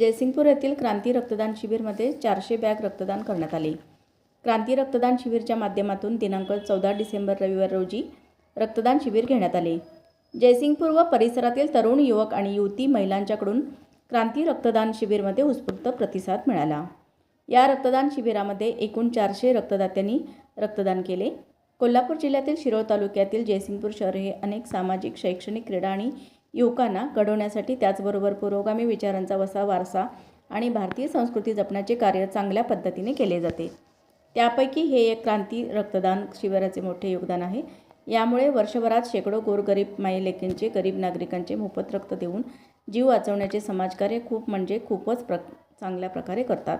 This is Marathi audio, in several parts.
जयसिंगपूर येथील क्रांती रक्तदान शिबिरमध्ये चारशे बॅग रक्तदान करण्यात आले. क्रांती रक्तदान शिबिरच्या माध्यमातून दिनांक चौदा डिसेंबर रविवार रोजी रक्तदान शिबिर घेण्यात आले. जयसिंगपूर व परिसरातील तरुण युवक आणि युवती महिलांच्याकडून क्रांती रक्तदान शिबिरमध्ये उत्स्फूर्त प्रतिसाद मिळाला. या रक्तदान शिबिरामध्ये एकूण चारशे रक्तदात्यांनी रक्तदान केले. कोल्हापूर जिल्ह्यातील शिरोळ तालुक्यातील जयसिंगपूर शहर हे अनेक सामाजिक शैक्षणिक क्रीडा आणि युवकांना घडवण्यासाठी त्याचबरोबर पुरोगामी विचारांचा वसा वारसा आणि भारतीय संस्कृती जपण्याचे कार्य चांगल्या पद्धतीने केले जाते. त्यापैकी हे एक क्रांती रक्तदान शिबिराचे मोठे योगदान आहे. यामुळे वर्षभरात शेकडो गोरगरीब माईलेकींचे गरीब नागरिकांचे मोफत रक्त देऊन जीव वाचवण्याचे समाजकार्य खूप म्हणजे खूपच प्र चांगल्या प्रकारे करतात.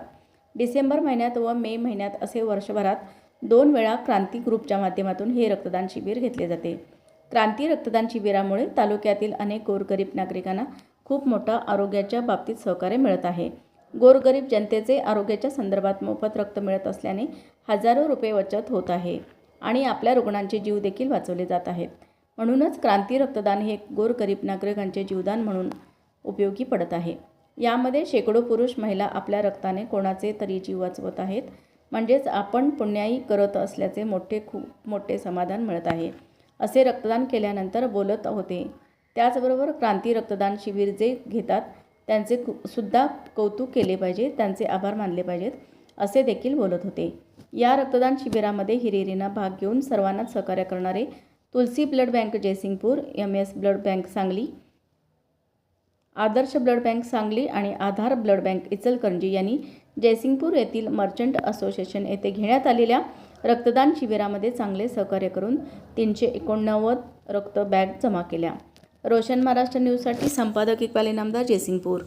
डिसेंबर महिन्यात व मे महिन्यात असे वर्षभरात दोन वेळा क्रांती ग्रुपच्या माध्यमातून हे रक्तदान शिबिर घेतले जाते. क्रांती रक्तदान शिबिरामुळे तालुक्यातील अनेक गोरगरीब नागरिकांना खूप मोठा आरोग्याच्या बाबतीत सहकार्य मिळत आहे. गोरगरीब जनतेचे आरोग्याच्या संदर्भात मोफत रक्त मिळत असल्याने हजारो रुपये बचत होत आहे आणि आपल्या रुग्णांचे जीव देखील वाचवले जात आहेत म्हणूनच क्रांती रक्तदान हे गोरगरीब नागरिकांचे जीवदान म्हणून उपयोगी पडत आहे. यामध्ये शेकडो पुरुष महिला आपल्या रक्ताने कोणाचे तरी जीव वाचवत आहेत. म्हणजेच आपण पुण्याई करत असल्याचे मोठे खूप मोठे समाधान मिळत आहे. असे रक्तदान केल्यानंतर बोलत होते. त्याचबरोबर क्रांती रक्तदान शिबिर जे घेतात त्यांचे कु- सुद्धा कौतुक केले पाहिजे त्यांचे आभार मानले पाहिजेत असे देखील बोलत होते. या रक्तदान शिबिरामध्ये हिरिरींना भाग घेऊन सर्वांनाच सहकार्य करणारे Tulsi blood bank Jaysingpur M S blood bank Sangli Adarsh blood bank Sangli आणि आधार ब्लड बँक इचलकरंजी यांनी जयसिंगपूर येथील मर्चंट असोसिएशन येथे घेण्यात आलेल्या रक्तदान शिबिरामध्ये चांगले सहकार्य करून तीनशे एकोणनव्वद रक्त बॅग जमा केल्या. रोशन महाराष्ट्र न्यूजसाठी संपादक इक्बाल इनामदार जयसिंगपूर.